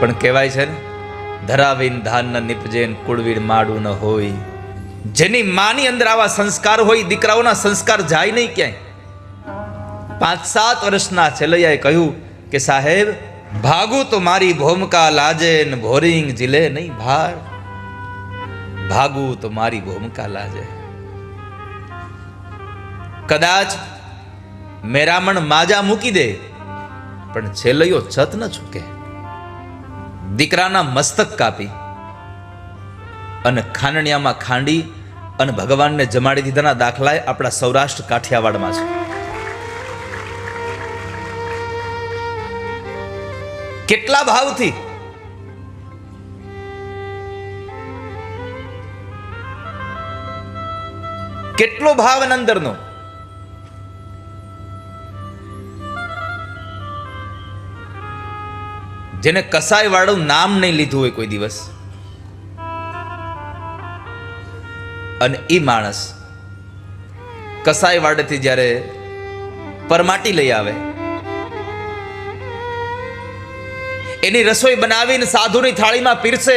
પણ કહેવાય છે ને, ધરાવીન ધાન ન નિપજેન કુળવીર માડું ન હોય. જેની માની અંદર આવા સંસ્કાર હોય, દીકરાઓના સંસ્કાર જાય નહીં ક્યાંય. પાંચ સાત વર્ષના છેલ્લૈયાએ કહ્યું કે, સાહેબ, ભાગું તો મારી ભૂમકા લાજે ને ભોરિંગ જીલે નહીં ભાર ભાગું તો મારી ભૂમકા લાજે. કદાચ મેરામણ માજા મૂકી દે, પણ છેલ્લૈયો છત ન ચૂકે દીકરાના મસ્તક કાપી અને ખાંડણિયામાં ખાંડી અને ભગવાનને જમાડી દીધાના દાખલા આપણા સૌરાષ્ટ્ર કાઠિયાવાડમાં છે. કેટલા ભાવથી? કેટલો ભાવ અંદરનો? જેને કસાઈ વાળું નામ નહીં લીધું હોય કોઈ દિવસ. અને એ માણસ કસાઈ વાડેથી જ્યારે પરમાટી લઈ આવે, એની રસોઈ બનાવીને સાધુની થાળીમાં પીરસે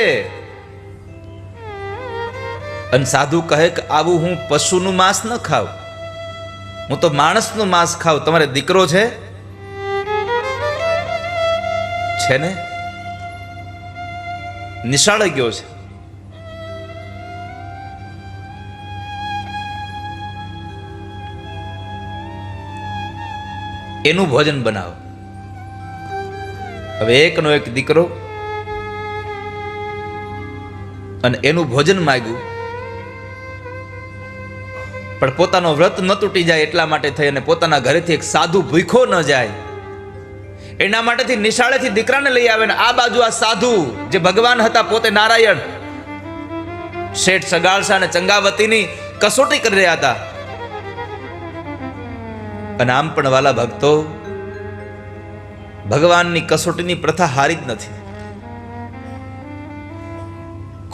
અને સાધુ કહે કે, આવું હું પશુનું માંસ ન ખાવ હું તો માણસનું માંસ ખાવ તમારે દીકરો છે? છે ને? નિશાળ ગયો છે. એનું ભોજન બનાવો. હવે એકનો એક દીકરો અને એનું ભોજન માગ્યું. પણ પોતાનો વ્રત ન તૂટી જાય એટલા માટે થઈ અને પોતાના ઘરેથી એક સાધુ ભૂખો ન જાય. એના માટેથી નિશાળેથી દીકરાને લઈ આવે ને આ બાજુ આ સાધુ જે ભગવાન હતા પોતે નારાયણ, શેઠ સગાળસા અને ચંગાવતીની કસોટી કરી રહ્યા હતા. અને આમ પણ વાલા ભક્તો, ભગવાનની કસોટીની પ્રથા હારી જ નથી.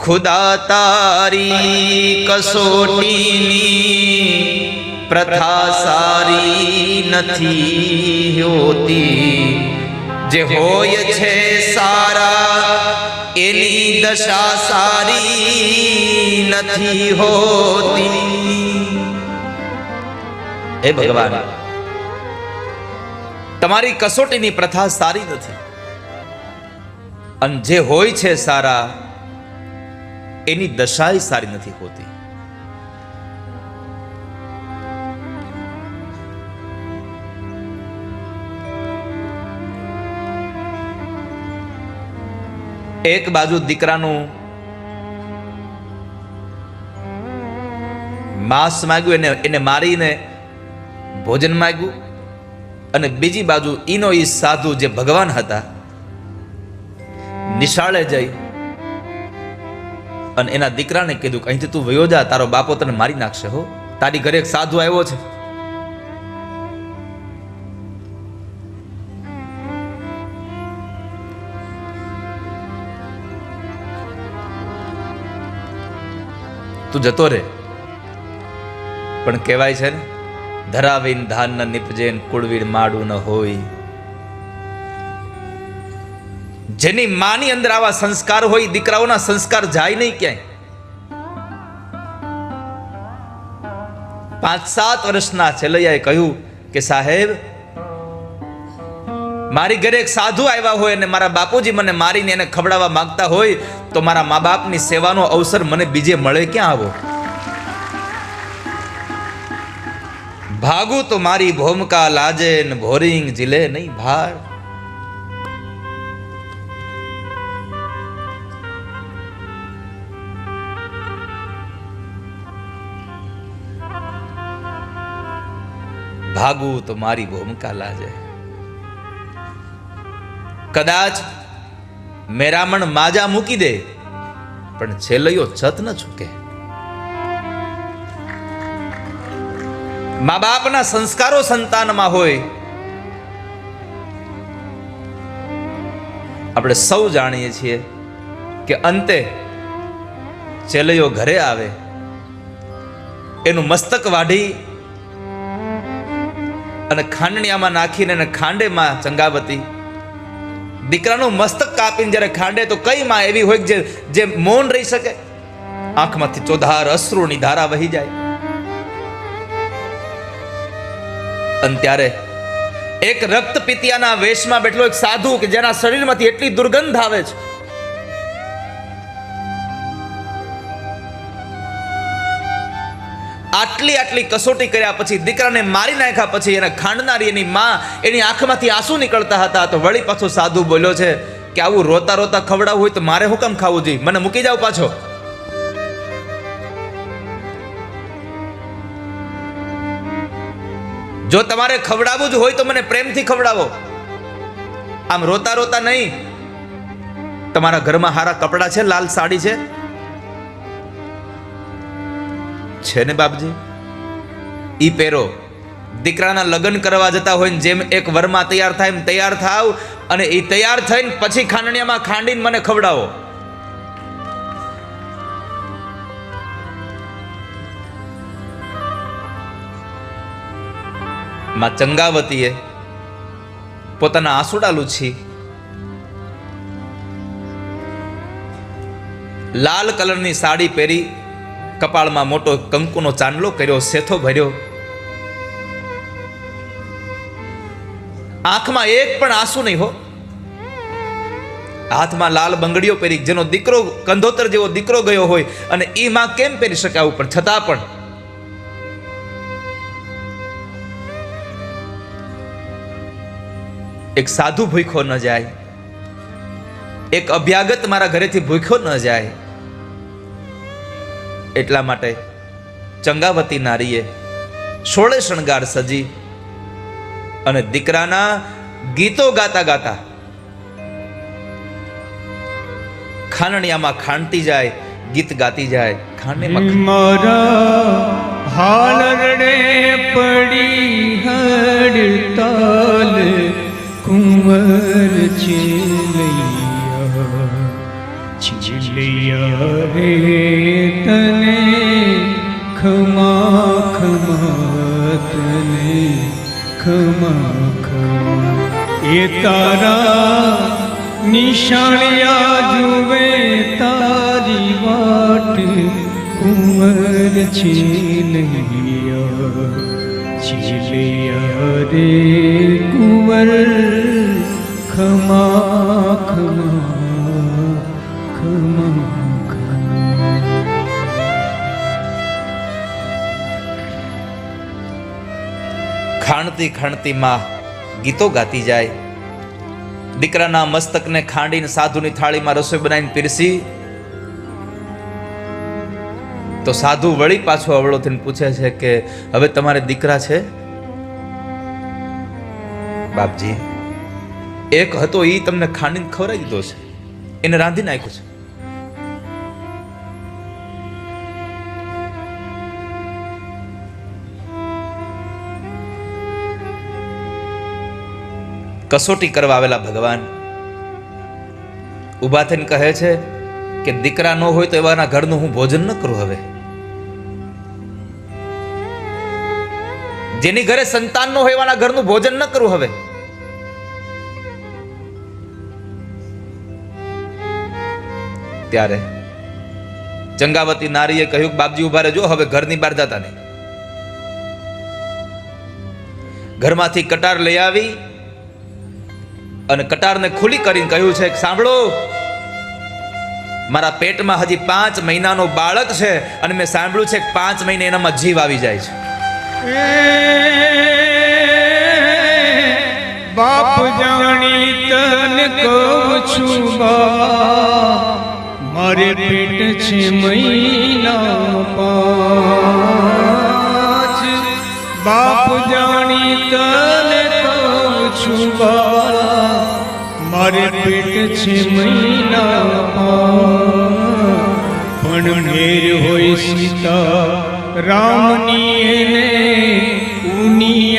ખુદા તારી કસોટીની પ્રથા સારી નથી હોતી. જે હોય છે સારા, એની દશા સારી નથી હોતી. હે ભગવાન, તમારી કસોટીની પ્રથા સારી નથી. અને જે હોય છે સારા, એની દશાય સારી નથી હોતી. એક બાજુ દીકરાનું માંસ માગ્યું, એને એને મારીને ભોજન માગ્યું. અને બીજી બાજુ ઈનો ઈ સાધુ જે ભગવાન હતા, નિશાળે જઈ અને એના દીકરાને કીધું કે અહીંથી તું વયો જા, તારો બાપો તને મારી નાખશે હો. તારી ઘરે એક સાધુ આવ્યો છે. તું જતો રહે પણ કહેવાય છે ને, ધરાવીન ધાન ન નિપજેન, કુળવીર માડું ન હોય. જેની માની અંદર આવા સંસ્કાર હોય, દીકરાઓના સંસ્કાર જાય નહીં ક્યાંય. પાંચ સાત વર્ષના છેલ્લૈયાએ કહ્યું કે સાહેબ મારી ઘરે એક સાધુ આવ્યા હોય અને મારા બાપુજી મને મારીને એને ખવડાવવા માંગતા હોય, તો મારા મા બાપની સેવાનો અવસર મને બીજે મળે ક્યાં આવો? ભાગું તો મારી ભૂમકા લાજે ને ભોરિંગ જીલે નહીં ભાર ભાગું તો મારી ભૂમકા લાજે. કદાચ મેરામણ માજા મૂકી દે, પણ છેલ્લયો છત ન ચૂકે મા બાપના સંસ્કારો સંતાનમાં હોય. આપણે સૌ જાણીએ છીએ કે અંતે ચેલૈયો ઘરે આવે. એનું મસ્તક વાઢી અને ખાંડણીયામાં નાખીને એને ખાંડેમાં ચંગાવતી. દીકરાનું મસ્તક કાપીને જ્યારે ખાંડે, તો કઈ માં એવી હોય જે જે મૌન રહી શકે? આંખમાંથી ચોધાર અશ્રુની ધારા વહી જાય. અને ત્યારે એક રક્ત પિતિયાના વેશમાં બેઠલો એક સાધુ કે જેના શરીરમાંથી એટલી દુર્ગંધ આવે છે આટલી આટલી કસોટી કર્યા પછી દીકરાને મારી નાખ્યા પછી એને ખાંડનારી એની માં એની આંખમાંથી આંસુ નીકળતા હતા. તો વળી પાછો સાધુ બોલ્યો છે કે આવું રોતા રોતા ખવડાવવું હોય તો મારે હું કેમ ખાવું જોઈએ? મને મૂકી જાવ પાછો. જો તમારે ખવડાવવું જ હોય તો મને પ્રેમથી ખવડાવો. આમ રોતા રોતા નહીં. તમારા ઘરમાં હારા કપડાં છે, લાલ સાડી છે? છે ને બાપજી? ઈ પહેરો દીકરાના લગ્ન કરવા જતા હોય ને જેમ એક વરમાં તૈયાર થાય એમ તૈયાર થાવ અને એ તૈયાર થઈને પછી ખાંડણીયામાં ખાંડીને મને ખવડાવો. માં ચંગાવતીએ પોતાના આંસુડા લૂછી. લાલ કલરની સાડી પહેરી કપાળમાં મોટો કંકુનો ચાંદલો કર્યો સેથો ભર્યો. આંખમાં એક પણ આંસુ નહીં હો. હાથમાં લાલ બંગડીઓ પહેરી, જેનો દીકરો કંધોતર જેવો દીકરો ગયો હોય, અને એ માં કેમ પહેરી શકે આવું પણ? છતાં પણ. એક સાધુ ભૂખ્યો ન જાય. એક અભ્યાગત મારા ઘરેથી ભૂખ્યો ન જાય. એટલા માટે ચંગાવતી નારીએ સોળે શણગાર સજી અને દીકરાના ગીતો ગાતા ગાતા ખાનણિયામાં ખાંડતી જાય, ગીત ગાતી જાય ખાંડણીમાં મારા હાલ પડી હડતાલ, કુંવર ચેલૈયા ચેલૈયા રે તને ખમા ખમા તને ખમા ખમા. એ તારા નિશાળિયા જુવે તારી વાટ કુંવર છીલૈયા છીલૈયા રે કુંવર ખમા ખમા. ખાણતી ખાણતી માં ગીતો ગાતી જાય. દીકરાના મસ્તકને ખાંડીને સાધુની થાળીમાં રસોઈ બનાવીને પીરસી. તો સાધુ વળી પાછો અવળો પૂછે છે કે, હવે તમારે દીકરા છે? બાપજી, એક હતો એ તમને ખાંડીને ખવડાવી દીધો છે. એને રાંધી નાખ્યો છે. કસોટી કરવા આવેલા ભગવાન. ઊભા થઈને કહે છે કે દીકરા ન હોય તો એવાના ઘરનું હું ભોજન ન કરું હવે. જેની ઘરે સંતાન ન હોય એવાના ઘરનું ભોજન ન કરું હવે. ત્યારે ચંગાવતી નારીએ કહ્યું બાપજી ઊભા રહેજો, હવે ઘરની બહાર જતા નહીં. ઘરમાંથી કટાર લઈ આવી અને કટારને ખુલી કરીને કહ્યું છે, સાંભળો, મારા પેટમાં હજી પાંચ મહિનાનો બાળક છે અને મેં સાંભળ્યું છે કે પાંચ મહિને એનામાં જીવ આવી જાય છે. બાપ જાણી તને કહું છું મારે પેટ છે મહિના પાંચ. બાપ જાણી તને કહું છું બા મારે પેટ છે મહિના પાંચ પણ મેર હોય સીતા રામની એને ઉની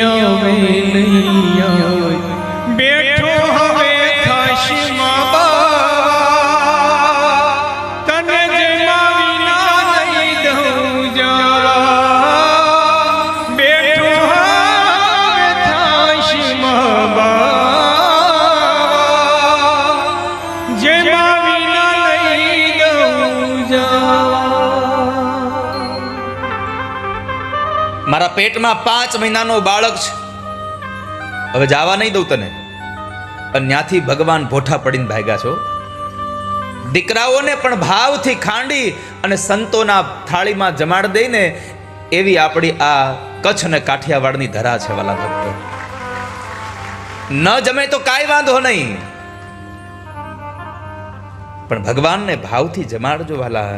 પેટમાં પાંચ મહિનાનો બાળક છે. હવે જવા નહીં દઉં તને. અને ત્યાંથી ભગવાન ભોઠા પડીને ભાગ્યા છો. દીકરાઓને પણ ભાવથી ખાંડી અને સંતોના થાળીમાં જમાડ દઈને એવી આપણી આ કચ્છ અને કાઠિયાવાડની ધરા છે વાલા ભક્તો. ન જમે તો કાંઈ વાંધો નહીં. પણ ભગવાનને ભાવથી જમાડજો વાલા.